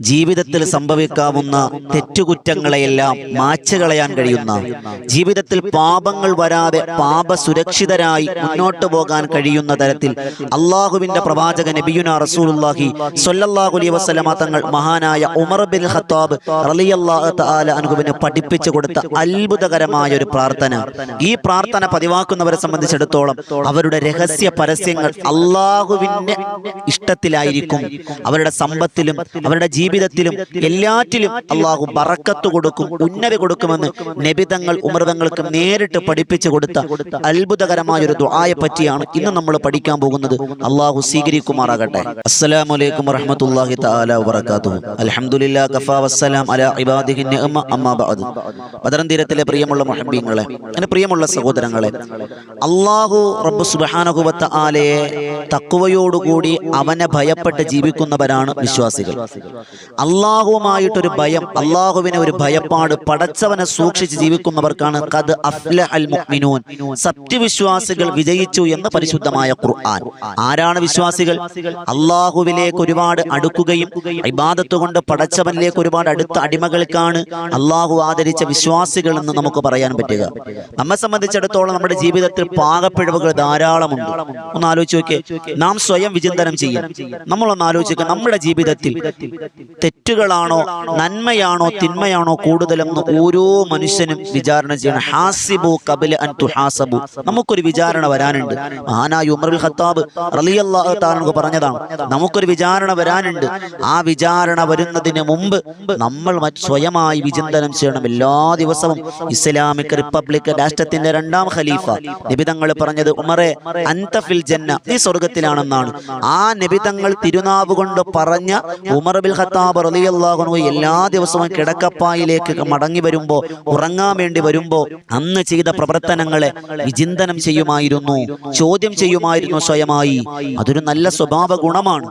ജീവിതത്തിൽ സംഭവിക്കാവുന്ന തെറ്റുകുറ്റങ്ങളെയെല്ലാം മാച്ചു കളയാൻ കഴിയുന്ന ജീവിതത്തിൽ പാപങ്ങൾ വരാതെ പാപ സുരക്ഷിതരായി മുന്നോട്ട് പോകാൻ കഴിയുന്ന തരത്തിൽ അള്ളാഹുവിന്റെ പ്രവാചക നബിയുന റസൂലുള്ളാഹി സ്വല്ലല്ലാഹു അലൈഹി വസല്ലമ തങ്ങൾ മഹാനായ ഉമർ ബിൻ ഖത്താബ് അൻഹുവിന് പഠിപ്പിച്ചു കൊടുത്ത അത്ഭുതകരമായ ഒരു പ്രാർത്ഥന. ഈ പ്രാർത്ഥന പതിവാക്കുന്നവരെ സംബന്ധിച്ചിടത്തോളം അവരുടെ രഹസ്യ പരസ്യങ്ങൾ അള്ളാഹുവിന്റെ ഇഷ്ടത്തിലായിരിക്കും. അവരുടെ സമ്പത്തിലും അവരുടെ ജീവിതത്തിലും എല്ലാറ്റിലും അള്ളാഹു ബറക്കത്ത് കൊടുക്കും ഉന്നതി കൊടുക്കുമെന്ന് നബിതങ്ങൾ ഉമൃതങ്ങൾക്ക് നേരിട്ട് പഠിപ്പിച്ചു കൊടുത്ത അത്ഭുതകരമായ ഒരു ദുആയെ പറ്റിയാണ് ഇന്ന് നമ്മൾ പഠിക്കാൻ പോകുന്നത്. അള്ളാഹു സ്വീകരിക്കുമാറാകട്ടെ. അസ്സലാമു അലൈക്കും വറഹ്മത്തുള്ളാഹി തആല വബറകാതുഹു. അൽഹംദുലില്ലാ കഫാ വസ്സലാം അലാ ഇബാദിഹി നിഅമ അമ്മാ ബഅദ്. ബദറൻ തീരത്തിലെ പ്രിയമുള്ള മുഹബ്ബീങ്ങളെ എന്നെ പ്രിയമുള്ള സഹോദരങ്ങളെ അള്ളാഹു റബ്ബ് സുബ്ഹാനഹു വ തആലയെ തഖ്വയോടുകൂടി അവനെ ഭയപ്പെട്ട് ജീവിക്കുന്നവരാണ് വിശ്വാസികൾ. അള്ളാഹുവുമായിട്ടൊരു ഭയം അള്ളാഹുവിനെ ഒരു ഭയപ്പാട് പടച്ചവനെ സൂക്ഷിച്ച് ജീവിക്കുന്നവർക്കാണ് കത് അഫ്ലഹൽ മുഅ്മിനൂൻ. സത്യവിശ്വാസികൾ വിജയിച്ചു എന്ന് പരിശുദ്ധമായ ഖുർആൻ. ആരാണ് വിശ്വാസികൾ? അള്ളാഹുവിലേക്ക് ഒരുപാട് അടുക്കുകയും ഇബാദത്ത് കൊണ്ട് പടച്ചവനിലേക്ക് ഒരുപാട് അടുത്ത അടിമകൾക്കാണ് അള്ളാഹു ആദരിച്ച വിശ്വാസികൾ എന്ന് നമുക്ക് പറയാൻ പറ്റുക. നമ്മെ സംബന്ധിച്ചിടത്തോളം നമ്മുടെ ജീവിതത്തിൽ പാകപ്പിഴവുകൾ ധാരാളമുണ്ട്. ഒന്ന് ആലോചിച്ച് നോക്കിയേ നാം സ്വയം വിചിന്തനം ചെയ്യാം നമ്മളൊന്ന് ആലോചിക്കുക നമ്മുടെ ജീവിതത്തിൽ തെറ്റുകളാണോ നന്മയാണോ തിന്മയാണോ കൂടുതലെന്ന് ഓരോ മനുഷ്യനും വിചാരണ ചെയ്യണം. ഹാസിബു കബില അൻ തുഹാസബു. നമുക്കൊരു വിചാരണ വരാനുണ്ട്. മഹാനായ ഉമറുൽ ഖത്താബ് റളിയല്ലാഹു തആല പറഞ്ഞതാണ് നമുക്കൊരു വിചാരണ വരാനുണ്ട്. ആ വിചാരണ വരുന്നതിന് മുമ്പ് നമ്മൾ സ്വയമായി വിചിന്തനം ചെയ്യണം എല്ലാ ദിവസവും. ഇസ്ലാമിക് റിപ്പബ്ലിക് രാഷ്ട്രത്തിന്റെ രണ്ടാം ഖലീഫ. നിബിതങ്ങൾ പറഞ്ഞത് ഉമറെ അൻത ഫിൽ ജന്ന നീ സ്വർഗത്തിലാണെന്നാണ് ആ നിബിതങ്ങൾ തിരുനാവ് കൊണ്ട് പറഞ്ഞ ഉമർ ബിൽ റളിയല്ലാഹു അൻഹു എല്ലാ ദിവസവും കിടക്കപ്പായിലേക്ക് മടങ്ങി വരുമ്പോ ഉറങ്ങാൻ വേണ്ടി വരുമ്പോ അന്ന് ചെയ്ത പ്രവർത്തനങ്ങളെ വിചിന്തനം ചെയ്യുമായിരുന്നു ചോദ്യം ചെയ്യുമായിരുന്നു സ്വയമായി. അതൊരു നല്ല സ്വഭാവ ഗുണമാണ്.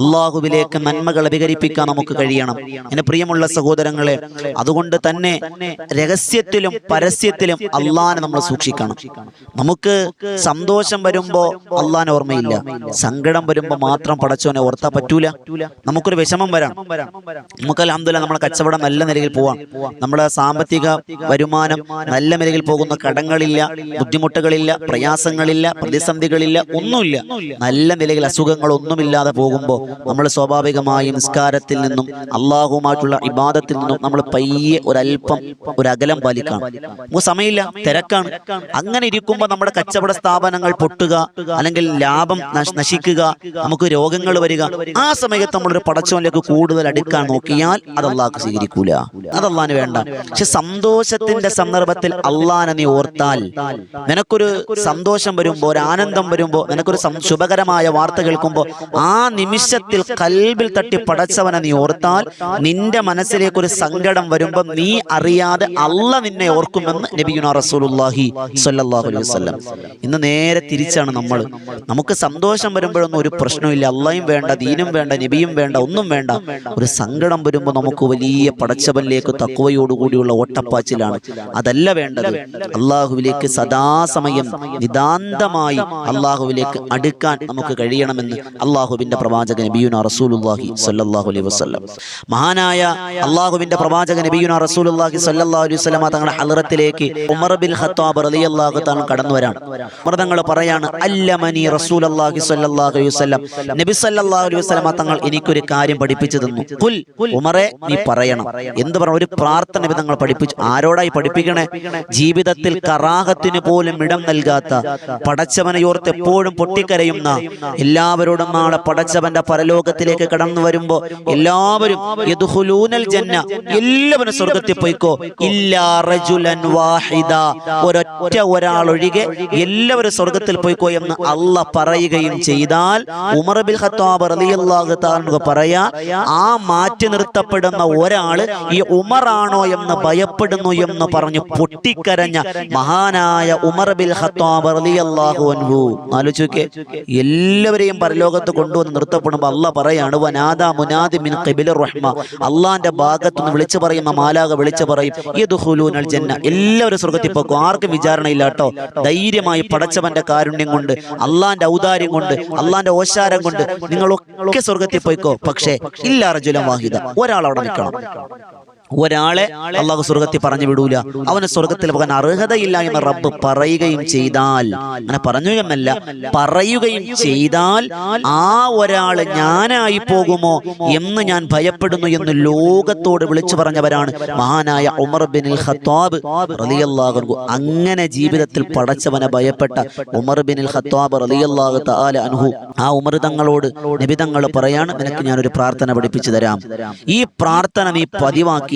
അള്ളാഹുവിലേക്ക് നന്മകൾ അഭികരിപ്പിക്കാൻ നമുക്ക് കഴിയണം. എന്നെ പ്രിയമുള്ള സഹോദരങ്ങളെ അതുകൊണ്ട് തന്നെ രഹസ്യത്തിലും പരസ്യത്തിലും അള്ളാനെ നമ്മൾ സൂക്ഷിക്കണം. നമുക്ക് സന്തോഷം വരുമ്പോ അള്ളഹാനെ ഓർമ്മയില്ല. സങ്കടം വരുമ്പോ മാത്രം പടച്ചോനെ ഓർത്താ പറ്റൂല. നമുക്കൊരു വിഷമം വരാം. നമുക്ക് അലഹമില്ല നമ്മുടെ കച്ചവടം നല്ല നിലയിൽ പോവാം. നമ്മുടെ സാമ്പത്തിക വരുമാനം നല്ല നിലയിൽ പോകുന്ന കടങ്ങളില്ല ബുദ്ധിമുട്ടുകളില്ല പ്രയാസങ്ങളില്ല പ്രതിസന്ധികളില്ല ഒന്നുമില്ല. നല്ല നിലയിൽ അസുഖങ്ങൾ ഒന്നുമില്ലാതെ പോകുമ്പോൾ നമ്മൾ സ്വാഭാവികമായി നിസ്കാരത്തിൽ നിന്നും അള്ളാഹുമായിട്ടുള്ള ഇബാദത്തിൽ നിന്നും നമ്മൾ പയ്യെ ഒരല്പം ഒരകലം അകലം പാലിക്കണം. നമുക്ക് സമയമില്ല തിരക്കാണ്. അങ്ങനെ ഇരിക്കുമ്പോൾ നമ്മുടെ കച്ചവട സ്ഥാപനങ്ങൾ പൊട്ടുക അല്ലെങ്കിൽ ലാഭം നശിക്കുക നമുക്ക് രോഗങ്ങൾ വരിക. ആ സമയത്ത് നമ്മളൊരു പടച്ചവനിലേക്ക് കൂടുതൽ അടുക്കാൻ നോക്കിയാൽ അത് അള്ളാഹ് സ്വീകരിക്കൂല. അത് വേണ്ട. പക്ഷെ സന്തോഷത്തിന്റെ സന്ദർഭത്തിൽ അള്ളഹാനെ നീ ഓർത്താൽ നിനക്കൊരു സന്തോഷം വരുമ്പോ ഒരു ആനന്ദം വരുമ്പോ നിനക്കൊരു ശുഭകരമായ വാർത്ത കേൾക്കുമ്പോ ആ നിമിഷത്തിൽ കൽബിൽ തട്ടി പടച്ചവനെ നീ ഓർത്താൽ നിന്റെ മനസ്സിലേക്ക് ഒരു സങ്കടം വരുമ്പോ നീ അറിയാതെ അല്ല നിന്നെ ഓർക്കുമെന്ന് നബിയുന റസൂലുല്ലാഹി സ്വല്ലല്ലാഹു അലൈഹി വസല്ലം. ഇന്ന് നേരെ തിരിച്ചാണ് നമ്മൾ നമുക്ക് സന്തോഷം വരുമ്പോഴൊന്നും ഒരു പ്രശ്നമില്ല അള്ളയും വേണ്ട ദീനും വേണ്ട നബിയും വേണ്ട ഒന്നും വേണ്ട. ഒരു സങ്കടം വരുമ്പോൾ നമുക്ക് വലിയ പടച്ചവനിലേക്ക് തക്കുവയോടുകൂടിയുള്ള ഓട്ടപ്പാച്ചിലാണ്. അതല്ല വേണ്ടത്. അള്ളാഹുവിലേക്ക് സദാസമയം നിതാന്തമായി അള്ളാഹുവിലേക്ക് അടുക്കാൻ നമുക്ക് കഴിയണമെന്ന് അള്ളാഹുവിന്റെ പ്രവാചക നബിയുന റസൂലുള്ളാഹി സ്വല്ലല്ലാഹു അലൈഹി വസല്ലം. മഹാനായ അള്ളാഹുവിന്റെ പ്രവാചക നബിയുന റസൂലുള്ളാഹി സ്വല്ലല്ലാഹു അലൈഹി വസല്ലമ തങ്ങളുടെ ഹലറത്തിലേക്ക് ഉമർ ബിൻ ഖത്താബ് റളിയല്ലാഹു തആല കടന്നു വരാണ്. ഉമർ തങ്ങൾ പറയാണ് അല്ലമനി റസൂലുള്ളാഹി സ്വല്ലല്ലാഹു അലൈഹി വസല്ലം. നബി സല്ലല്ലാഹു അലൈഹി വസല്ലമ തങ്ങൾ എനിക്കൊരു കാര്യം പഠിപ്പിച്ചു തന്നു. കുൽ ഉമറെ നീ പറയണം. എന്ത് പറയണം ഒരു പ്രാർത്ഥന വിധങ്ങൾ പഠിപ്പിച്ചു ആരോടായി പഠിപ്പിക്കണേ? ജീവിതത്തിൽ കറാഹത്തിന് പോലും ഇടം നൽകാത്ത പടച്ചവനയോർത്ത് എപ്പോഴും പൊട്ടിക്കരയുന്ന എല്ലാവരോടും നാളെ പടച്ചവന്റെ പരലോകത്തിലേക്ക് കടന്നു വരുമ്പോ എല്ലാവരും ജന്ന എല്ലാവരും സ്വർഗത്തിൽ പോയിക്കോ. ഇല്ലാ റജുലൻ വാഹിദ. ഒരൊറ്റ ഒരാൾ ഒഴികെ എല്ലാവരും സ്വർഗത്തിൽ പോയിക്കോ എന്ന് അല്ല പറയുകയും ചെയ്താൽ ഉമർ ബിൽ ഖത്താബ് റളിയല്ലാഹു തആല പറയാ ആ മാറ്റി നിർത്തപ്പെടുന്ന ഒരാൾ ഈ ഉമറാണോ എന്ന് ഭയപ്പെടുന്നു എന്ന് പറഞ്ഞു പൊട്ടിക്കരഞ്ഞ മഹാനായ ഉമർ ബിൽ ഖത്താബ് റളിയല്ലാഹു അൻഹു. എല്ലാവരെയും പരലോകത്ത് കൊണ്ടുവന്ന് നിർത്തപ്പെടുമ്പോൾ അല്ല പറയാണ് വനാദ മുനാദി മിൻ ഖിബിലിർ റഹ്മ. അള്ളാന്റെ ഭാഗത്തുനിന്ന് വിളിച്ചു പറയുന്ന മാലാക വിളിച്ചു പറയും യദ്ഖുലൂനൽ ജന്ന. എല്ലാവരും സ്വർഗത്തിൽ പോകും ആർക്കും വിചാരണയില്ല കേട്ടോ. ധൈര്യമായി പടച്ചവന്റെ കാരുണ്യം കൊണ്ട് അള്ളാന്റെ ഔദാര്യം കൊണ്ട് അള്ളാന്റെ ഓശാരം കൊണ്ട് നിങ്ങളൊക്കെ സ്വർഗത്തിൽ പോയിക്കോ. പക്ഷേ ഇല്ല ഇല്ല റജുലം വാഹിദ ഒരാൾ അവിടെ നിൽക്കണം. ഒരാളെ അള്ളാഹു സ്വർഗത്തിൽ പറഞ്ഞു വിടൂല. അവന് സ്വർഗത്തിൽ പോകാൻ അർഹതയില്ല എന്ന് റബ്ബ് പറയുകയും ചെയ്താൽ. അങ്ങനെ എന്നല്ല പറയുകയും ചെയ്താൽ ആ ഒരാൾ ഞാനായി പോകുമോ എന്ന് ഞാൻ ഭയപ്പെടുന്നു എന്ന് ലോകത്തോട് വിളിച്ചു പറഞ്ഞവരാണ് മഹാനായ ഉമർ ബിൻ ഖത്താബ് റളിയല്ലാഹു അൻഹു. അങ്ങനെ ജീവിതത്തിൽ പടച്ചവനെ ഭയപ്പെട്ട ഉമർ ബിൻ ഖത്താബ് റളിയല്ലാഹു തആല അൻഹു. ആ ഉമർ തങ്ങളോട് നബി തങ്ങൾ പറയാണ് നിനക്ക് ഞാനൊരു പ്രാർത്ഥന പഠിപ്പിച്ചു തരാം. ഈ പ്രാർത്ഥന നീ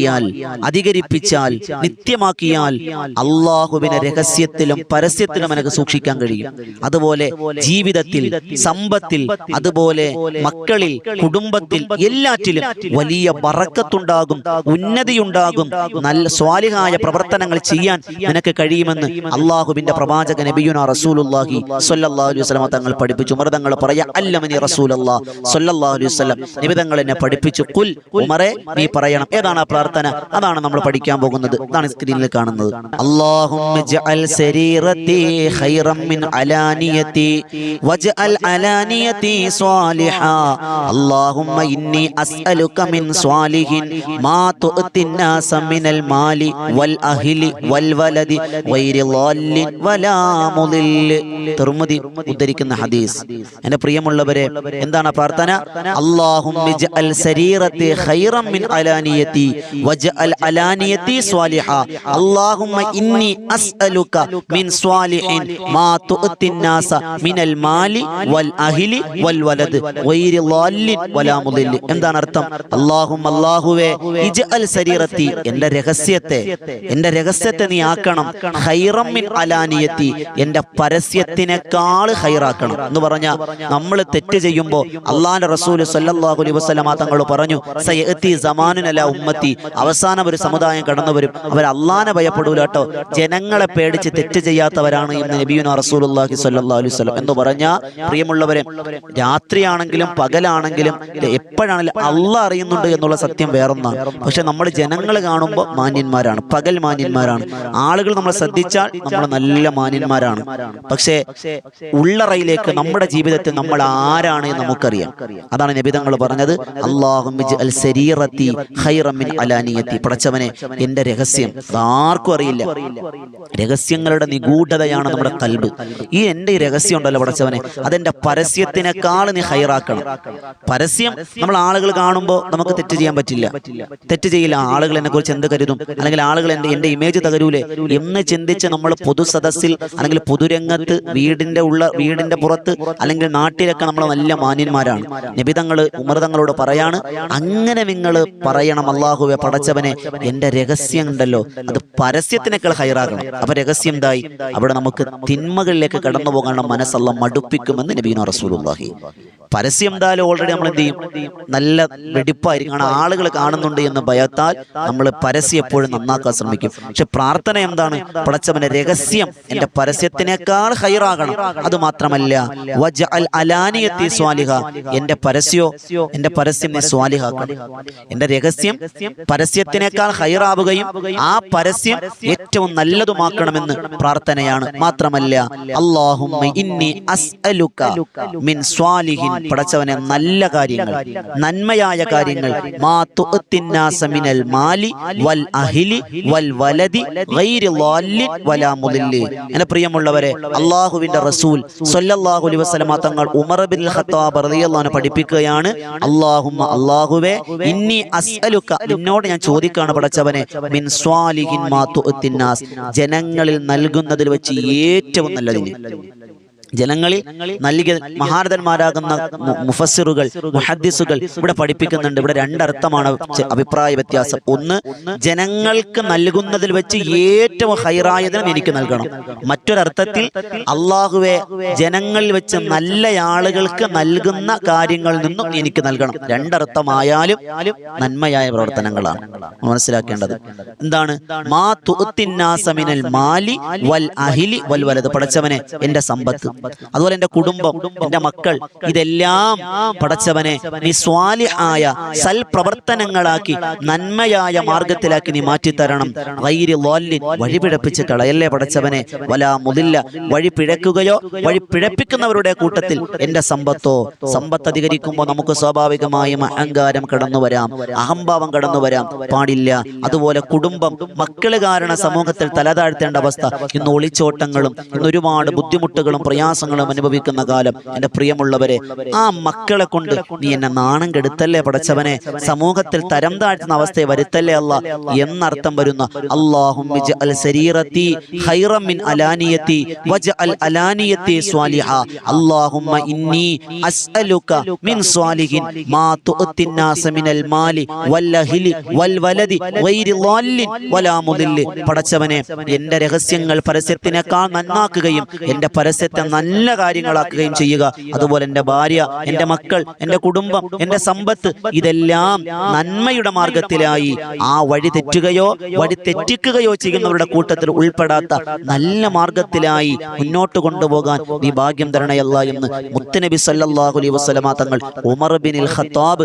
പതിവാക്കിയാൽ അധികരിപ്പിച്ചാൽ നിത്യമാക്കിയാൽ അള്ളാഹുവിനെ രഹസ്യത്തിലും പരസ്യത്തിലും എനിക്ക് സൂക്ഷിക്കാൻ കഴിയും. അതുപോലെ ജീവിതത്തിൽ സമ്പത്തിൽ അതുപോലെ മക്കളിൽ കുടുംബത്തിൽ എല്ലാറ്റിലും വലിയ പറക്കത്തുണ്ടാകും ഉന്നതിയുണ്ടാകും നല്ല സ്വാലിഹായ പ്രവർത്തനങ്ങൾ ചെയ്യാൻ നിനക്ക് കഴിയുമെന്ന് അള്ളാഹുവിന്റെ പ്രവാചക നബിയുന റസൂലുല്ലാഹി സ്വല്ലല്ലാഹു അലൈഹി തങ്ങൾ പഠിപ്പിച്ചു. ഉമർ പറയാ അല്ലമനി റസൂലല്ലാ സ്വല്ലല്ലാഹു അലൈഹി വസല്ലം. നബി എന്നെ പഠിപ്പിച്ചു. കുൽ ഉമറെ നീ പറയണം. ഏതാണ് ആ പ്രാർത്ഥന? അതാണ് നമ്മൾ പഠിക്കാൻ പോകുന്നത് ഇതാണ് സ്ക്രീനിൽ കാണുന്നത് അല്ലാഹുമ്മ ജഅൽ സരീറതി ഖൈറം മിൻ അലാനിയതി വജഅൽ അലാനിയതി സ്വാലിഹാ അല്ലാഹുമ്മ ഇന്നി അസ്അലുക മിൻ സ്വാലിഹിൻ മാ തുഅതി الناس من المال والأهل والولد غير ضال ولا مضل തിർമുദി ഉദ്ധരിക്കുന്ന ഹദീസ് എന്റെ പ്രിയമുള്ളവരെ എന്താണ് ആ പ്രാർത്ഥന അല്ലാഹുമ്മ ജഅൽ സരീറതി ഖൈറം മിൻ അലാനിയതി വജ്അൽ അലാനിയതി സ്വാലിഹ. അല്ലാഹുമ്മ ഇന്നി അസ്അലുക മിൻ സ്വാലിഹിൻ. മാ തുഅത്തിൻ മിനൽ മാലി വൽ അഹ്ലി വൽ വലദ്. ഗൈരി ളാല്ലിൻ വലാ എന്താണ് അർത്ഥം? അല്ലാഹുമ്മ അല്ലാഹുവേ ഇജ്അൽ സരീറത്തി. എന്റെ രഹസ്യത്തെ എന്റെ രഹസ്യത്തെ നീ ആക്കണം. ഹൈറം മിൻ അലാനിയത്തി. എന്റെ പരസ്യത്തിനേക്കാൾ ഹൈറാക്കണം എന്ന് പറഞ്ഞ നമ്മൾ തെറ്റ് ചെയ്യുമ്പോൾ അള്ളാഹ് റസൂൽ സല്ലല്ലാഹു അലൈഹി വസല്ലമ തങ്ങൾ പറഞ്ഞു സയഅതി സമാനനല ഉമ്മത്തി. അവസാനം ഒരു സമുദായം കടന്നു വരും അവർ അള്ളാനെ ഭയപ്പെടൂല കേട്ടോ. ജനങ്ങളെ പേടിച്ച് തെറ്റ് ചെയ്യാത്തവരാണ് എന്ന് നബിയുന സ്വല്ലല്ലാഹു അലൈഹി വസല്ലം. എന്ന് പറഞ്ഞ പ്രിയമുള്ളവരെ രാത്രിയാണെങ്കിലും പകലാണെങ്കിലും എപ്പോഴാണെങ്കിലും അള്ള അറിയുന്നുണ്ട് എന്നുള്ള സത്യം വേറൊന്നാണ്. പക്ഷെ നമ്മൾ ജനങ്ങൾ കാണുമ്പോൾ മാന്യന്മാരാണ്. പകൽ മാന്യന്മാരാണ്. ആളുകൾ നമ്മൾ ശ്രദ്ധിച്ചാൽ നമ്മൾ നല്ല മാന്യന്മാരാണ്. പക്ഷേ ഉള്ളറയിലേക്ക് നമ്മുടെ ജീവിതത്തിൽ നമ്മൾ ആരാണ് നമുക്കറിയാം. അതാണ് നബിതങ്ങൾ പറഞ്ഞത് അള്ളാഹുമിൻ അലാനിയത്തി പടച്ചവനെ എന്റെ രഹസ്യം ആർക്കും അറിയില്ല. രഹസ്യങ്ങളുടെ നിഗൂഢതയാണ് നമ്മുടെ കൽബ്. ഈ എന്റെ ഈ രഹസ്യം ഉണ്ടല്ലോ പടച്ചവനെ അതെന്റെ പരസ്യത്തിനേക്കാൾ നീ ഹൈറാക്കണം. പരസ്യം നമ്മൾ ആളുകൾ കാണുമ്പോൾ നമുക്ക് തെറ്റ് ചെയ്യാൻ പറ്റില്ല. തെറ്റ് ചെയ്യില്ല. ആളുകൾ എന്നെ കുറിച്ച് എന്ത് കരുതും? അല്ലെങ്കിൽ ആളുകൾ എന്റെ എന്റെ ഇമേജ് തകരൂലേ? എന്ന് ചിന്തിച്ച് നമ്മൾ പൊതുസദസ്സിൽ അല്ലെങ്കിൽ പൊതുരംഗത്ത് വീടിന്റെ ഉള്ള വീടിന്റെ പുറത്ത് അല്ലെങ്കിൽ നാട്ടിലൊക്കെ നമ്മൾ നല്ല മാന്യന്മാരാണ്. നിബിതങ്ങൾ ഉമർതങ്ങളോട് പറയാണ് അങ്ങനെ നിങ്ങൾ പറയണം അള്ളാഹുവെ പടച്ചവനെ എന്റെ രഹസ്യം ഉണ്ടല്ലോ. അത് പരസ്യത്തിനേക്കാൾ ഹൈറാകണം. അപ്പൊ രഹസ്യം എന്തായി? അവിടെ നമുക്ക് തിന്മകളിലേക്ക് കടന്നു പോകാനുള്ള മനസ്സല്ല മടുപ്പിക്കുമെന്ന് നബീന റസൂലുള്ളാഹി. പരസ്യം എന്തായാലും ഓൾറെഡി നമ്മൾ എന്ത് ചെയ്യും? നല്ല വെടിപ്പായിരിക്കും. ആളുകൾ കാണുന്നുണ്ട് എന്ന് ഭയത്താൽ നമ്മൾ പരസ്യം എപ്പോഴും നന്നാക്കാൻ ശ്രമിക്കും. പക്ഷെ പ്രാർത്ഥന എന്താണ്? പടച്ചവന്റെ രഹസ്യം എന്റെ പരസ്യത്തിനേക്കാൾ ഹൈറാകണം. അത് മാത്രമല്ല അലാനിയത്തി സ്വാലിഹ. എന്റെ പരസ്യോ എന്റെ പരസ്യം സ്വാലിഹാക്കണം. എന്റെ രഹസ്യം പരസ്യത്തിനേക്കാൾ ഹൈറാവുകയും ആ പരസ്യം ഏറ്റവും നല്ലതുമാക്കണമെന്ന് പ്രാർത്ഥനയാണ്. മാത്രമല്ല മിൻ സ്വാലിഹിൻ. പടച്ചവനെ നല്ല കാര്യങ്ങൾ നന്മയായ കാര്യങ്ങൾ. മാ മിനൽ മാലി വൽ അഹിലി വൽ വലാ മുദില്ലി. എന്നെ പ്രിയമുള്ളവരെ അള്ളാഹുവിന്റെ റസൂൽ അലൈഹി വസല്ലമ തങ്ങൾ ഉമർ ബിൻ ഖത്താബ് റളിയല്ലാഹു പഠിപ്പിക്കുകയാണ്. അല്ലാഹുമ്മ അല്ലാഹുവേ ഇന്നി അസ്അലുക നിന്നോട് ഞാൻ ചോദിക്കാണ് പടച്ചവനെ മിൻ സ്വാലിഹിൻ മാ ജനങ്ങളിൽ നൽകുന്നതിൽ വെച്ച് ഏറ്റവും നല്ലതിന് ജനങ്ങളിൽ നൽകിയ മഹാരഥന്മാരാകുന്ന മുഫസിറുകൾ മുഫസ്സിറുകൾ മുഹദ്ദിസുകൾ ഇവിടെ പഠിപ്പിക്കുന്നുണ്ട്. ഇവിടെ രണ്ടർത്ഥമാണ് അഭിപ്രായ വ്യത്യാസം. ഒന്ന് ജനങ്ങൾക്ക് നൽകുന്നതിൽ വെച്ച് ഏറ്റവും ഹൈറായതിനും എനിക്ക് നൽകണം. മറ്റൊരർത്ഥത്തിൽ അള്ളാഹുവെ ജനങ്ങളിൽ വെച്ച് നല്ല ആളുകൾക്ക് നൽകുന്ന കാര്യങ്ങളിൽ നിന്നും എനിക്ക് നൽകണം. രണ്ടർത്ഥമായാലും നന്മയായ പ്രവർത്തനങ്ങളാണ്. മനസ്സിലാക്കേണ്ടത്. എന്താണ്? മാ തുഅത്തിന്നാസ മിനൽ മാലി വൽ അഹിലി വൽ വലത് പടച്ചവനെ എന്റെ സമ്പത്ത്. അതുപോലെ എന്റെ കുടുംബം എന്റെ മക്കൾ ഇതെല്ലാം പടച്ചവനെ നീ സ്വാലി ആയ സൽപ്രവർത്തനങ്ങളാക്കി നന്മയായ മാർഗത്തിലാക്കി നീ മാറ്റിത്തരണം. വൈരി ലോല്ലിൻ വഴിപിഴപ്പിച്ച് കളയല്ലേ പടച്ചവനെ? വലാ മുതില്ല വഴി പിഴക്കുകയോ വഴി പിഴപ്പിക്കുന്നവരുടെ കൂട്ടത്തിൽ എന്റെ സമ്പത്തോ? സമ്പത്ത് അധികരിക്കുമ്പോൾ നമുക്ക് സ്വാഭാവികമായും അഹങ്കാരം കടന്നു വരാം അഹംഭാവം കടന്നു വരാം. പാടില്ല. അതുപോലെ കുടുംബം മക്കൾ കാരണം സമൂഹത്തിൽ തലതാഴ്ത്തേണ്ട അവസ്ഥ. ഇന്ന് ഒളിച്ചോട്ടങ്ങളും ഇന്ന് ഒരുപാട് ബുദ്ധിമുട്ടുകളും പ്രയാസങ്ങളും അനുഭവിക്കുന്ന കാലം എൻ്റെ പ്രിയമുള്ളവരെ ആ മക്കളെ കൊണ്ട് നീ എന്നെ നാണം കെടുത്തല്ലേ പടച്ചവനെ സമൂഹത്തിൽ തരം താഴ്ത്തുന്ന അവസ്ഥയെ വരുത്തല്ലേ അല്ല എന്നർത്ഥം വരുന്ന അള്ളാഹും സരീറത്തി ഖൈറം മിൻ അലാനിയത്തി വജഅൽ അലാനിയത്തി സ്വാലിഹ അല്ലാഹുമ്മ ഇന്നി അസ്അലുക മിൻ സ്വാലിഹിൻ മാ തുഅത്തി الناس മിനൽ മാലി വല്ലഹിലി വൽവലദി ഗൈരി ളാല്ലിൻ വലാ മുദില്ല് പടച്ചവനെ എൻ്റെ രഹസ്യങ്ങൾ പരസ്യത്തിനേക്കാൾ നന്നാക്കുകയും എൻ്റെ പരസ്യത്തെ നല്ല കാര്യങ്ങളാക്കുകയും ചെയ്യുക. അതുപോലെ എന്റെ ഭാര്യ എന്റെ മക്കൾ എന്റെ കുടുംബം എന്റെ സമ്പത്ത് ഇതെല്ലാം നന്മയുടെ മാർഗത്തിലായി ആ വഴി തെറ്റുകയോ വഴി തെറ്റിക്കുകയോ ചെയ്യുന്നവരുടെ കൂട്ടത്തിൽ ഉൾപ്പെടാത്ത നല്ല മാർഗത്തിലായി മുന്നോട്ട് കൊണ്ടുപോകാൻ നീ ഭാഗ്യം തരണയല്ല എന്ന് മുത്തനബി സല്ലല്ലാഹു അലൈഹി വസല്ലമ തങ്ങൾ ഉമർ ബിൻ ഖത്താബ്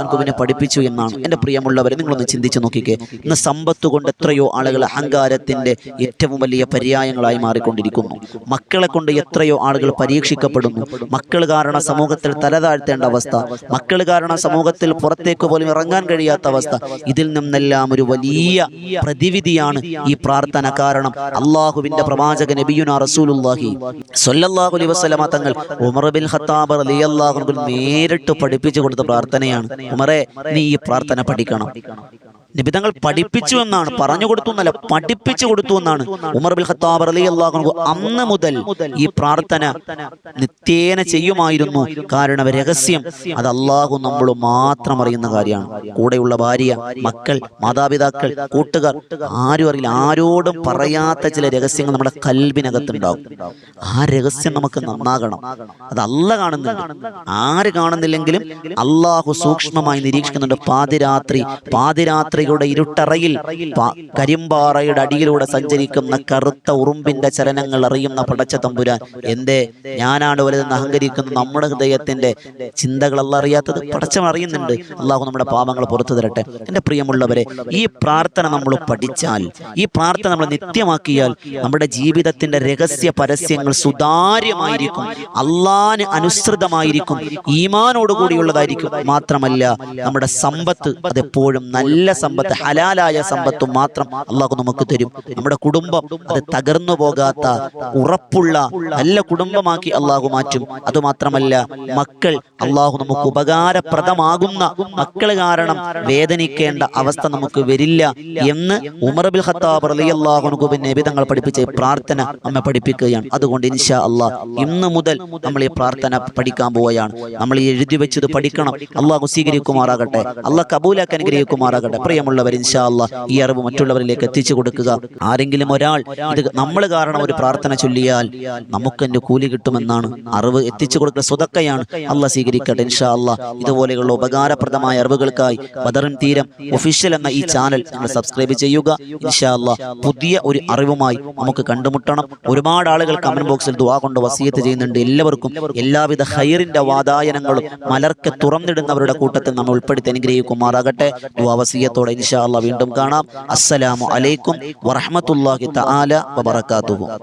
അൻഹുവിനെ പഠിപ്പിച്ചു എന്നാണ് എന്റെ പ്രിയമുള്ളവരെ നിങ്ങളൊന്ന് ചിന്തിച്ചു നോക്കിക്കേ. ഇന്ന് സമ്പത്ത് കൊണ്ട് എത്രയോ ആളുകൾ അഹങ്കാരത്തിന്റെ ഏറ്റവും വലിയ പര്യായങ്ങളായി മാറിക്കൊണ്ടിരിക്കുന്നു. മക്കളെ കൊണ്ട് എത്രയോ ആളുകൾ പരീക്ഷിക്കപ്പെടുന്നു. മക്കൾ കാരണം സമൂഹത്തിൽ തലതാഴ്ത്തേണ്ട അവസ്ഥ. മക്കൾ കാരണം സമൂഹത്തിൽ പുറത്തേക്ക് പോലും ഇറങ്ങാൻ കഴിയാത്ത അവസ്ഥ. ഇതിൽ നിന്നെല്ലാം ഒരു വലിയ പ്രതിവിധിയാണ് ഈ പ്രാർത്ഥന കാരണം. അള്ളാഹുവിന്റെ പ്രവാചക നബിയുന റസൂലുള്ളാഹി സ്വല്ലല്ലാഹു അലൈഹി തങ്ങൾ ഉമർ ബിൻ ഖത്താബ് അൻഹു നേരിട്ട് പഠിപ്പിച്ചു കൊടുത്ത പ്രാർത്ഥനയാണ്. ഉമറെ നീ ഈ പ്രാർത്ഥന പഠിക്കണം. നിബിതങ്ങൾ പഠിപ്പിച്ചു എന്നാണ് പറഞ്ഞു കൊടുത്തു എന്നല്ല പഠിപ്പിച്ചു കൊടുത്തു എന്നാണ് ഉമർ ബിൽ ഖത്താബ് അലി അള്ളാഹു അന്ന് മുതൽ ഈ പ്രാർത്ഥന നിത്യേന ചെയ്യുമായിരുന്നു. കാരണം രഹസ്യം. അത് അള്ളാഹു നമ്മൾ മാത്രം അറിയുന്ന കാര്യമാണ്. കൂടെയുള്ള ഭാര്യ മക്കൾ മാതാപിതാക്കൾ കൂട്ടുകാർ ആരും അറിയില്ല. ആരോടും പറയാത്ത ചില രഹസ്യങ്ങൾ നമ്മുടെ കൽബിനകത്തുണ്ടാവും. ആ രഹസ്യം നമുക്ക് നന്നാകണം. അത് അല്ല കാണുന്നില്ല ആര് കാണുന്നില്ലെങ്കിലും അള്ളാഹു സൂക്ഷ്മമായി നിരീക്ഷിക്കുന്നുണ്ട്. പാതിരാത്രി പാതിരാത്രി പാതിരാത്രിയുടെ ഇരുട്ടറയിൽ കരിമ്പാറയുടെ അടിയിലൂടെ സഞ്ചരിക്കുന്ന കറുത്ത ഉറുമ്പിന്റെ ചലനങ്ങൾ അറിയുന്ന പടച്ച തമ്പുരാൻ എന്തേ ഞാനാണ് വലുതെന്ന് അഹങ്കരിക്കുന്ന നമ്മുടെ ഹൃദയത്തിന്റെ ചിന്തകളല്ല അറിയാത്തത്? പടച്ചം അറിയുന്നുണ്ട്. അള്ളാഹു നമ്മുടെ പാപങ്ങൾ പുറത്തു തരട്ടെ. എന്റെ പ്രിയമുള്ളവരെ ഈ പ്രാർത്ഥന നമ്മൾ പഠിച്ചാൽ ഈ പ്രാർത്ഥന നമ്മൾ നിത്യമാക്കിയാൽ നമ്മുടെ ജീവിതത്തിന്റെ രഹസ്യ പരസ്യങ്ങൾ സുതാര്യമായിരിക്കും. അള്ളാന് അനുസൃതമായിരിക്കും. ഈമാനോടുകൂടിയുള്ളതായിരിക്കും. മാത്രമല്ല നമ്മുടെ സമ്പത്ത് അതെപ്പോഴും നല്ല സമ്പത്ത് ഹലാലായ സമ്പത്തും മാത്രം അള്ളാഹു നമുക്ക് തരും. നമ്മുടെ കുടുംബം അത് തകർന്നു പോകാത്ത ഉറപ്പുള്ള നല്ല കുടുംബമാക്കി അള്ളാഹു മാറ്റും. അതുമാത്രമല്ല മക്കൾ അള്ളാഹു നമുക്ക് ഉപകാരപ്രദമാകുന്ന മക്കൾ കാരണം വേദനിക്കേണ്ട അവസ്ഥ നമുക്ക് വരില്ല എന്ന് ഉമർ ബിൽ ഖത്താബ് റളിയല്ലാഹു പിന്നെ തങ്ങൾ പഠിപ്പിച്ച പ്രാർത്ഥന നമ്മെ പഠിപ്പിക്കുകയാണ്. അതുകൊണ്ട് ഇൻഷാ അള്ളാഹ് ഇന്ന് മുതൽ നമ്മൾ ഈ പ്രാർത്ഥന പഠിക്കാൻ പോവുകയാണ്. നമ്മൾ ഈ എഴുതി വെച്ചത് പഠിക്കണം. അള്ളാഹു സ്വീകരിക്കുമാറാകട്ടെ. അള്ളാഹ് കബൂലാക്കി അനുഗ്രഹിക്കുമാറാകട്ടെ. പ്രിയമുള്ളവർ ഇൻഷാല്ല ഈ അറിവ് മറ്റുള്ളവരിലേക്ക് എത്തിച്ചു കൊടുക്കുക. ആരെങ്കിലും ഒരാൾ ഇത് നമ്മൾ കാരണം ഒരു പ്രാർത്ഥന ചൊല്ലിയാൽ നമുക്ക് എന്റെ കൂലി കിട്ടുമെന്നാണ്. അറിവ് എത്തിച്ചു കൊടുക്കുന്ന സ്വതക്കയാണ് അല്ല സ്വീകരിക്കട്ടെ ഇൻഷാ അള്ളാഹ് ഇതുപോലെയുള്ള ഉപകാരപ്രദമായ അറിവുകൾക്കായി ബദറിൻ തീരം ഒഫീഷ്യൽ എന്ന ഈ ചാനൽ നിങ്ങൾ സബ്സ്ക്രൈബ് ചെയ്യുക ഇൻഷാ അള്ളാഹ് പുതിയ ഒരു അറിവുമായി നമുക്ക് കണ്ടുമുട്ടണം. ഒരുപാട് ആളുകൾ കമന്റ് ബോക്സിൽ ദുവാ കൊണ്ട് വസീയത്ത് ചെയ്യുന്നുണ്ട്. എല്ലാവർക്കും എല്ലാവിധ ഹൈറിന്റെ വാതായനങ്ങളും മലർക്ക് തുറന്നിടുന്നവരുടെ കൂട്ടത്തിൽ നമ്മൾ ഉൾപ്പെടുത്തി അനുഗ്രഹിക്കുമാറാകട്ടെ. ദുവാ വസീയത്തോടെ ഇൻഷാ അള്ളാഹ് വീണ്ടും കാണാം. അസ്സലാമു അലൈക്കും വറഹ്മത്തുള്ളാഹി തആല വബറകാതുഹു.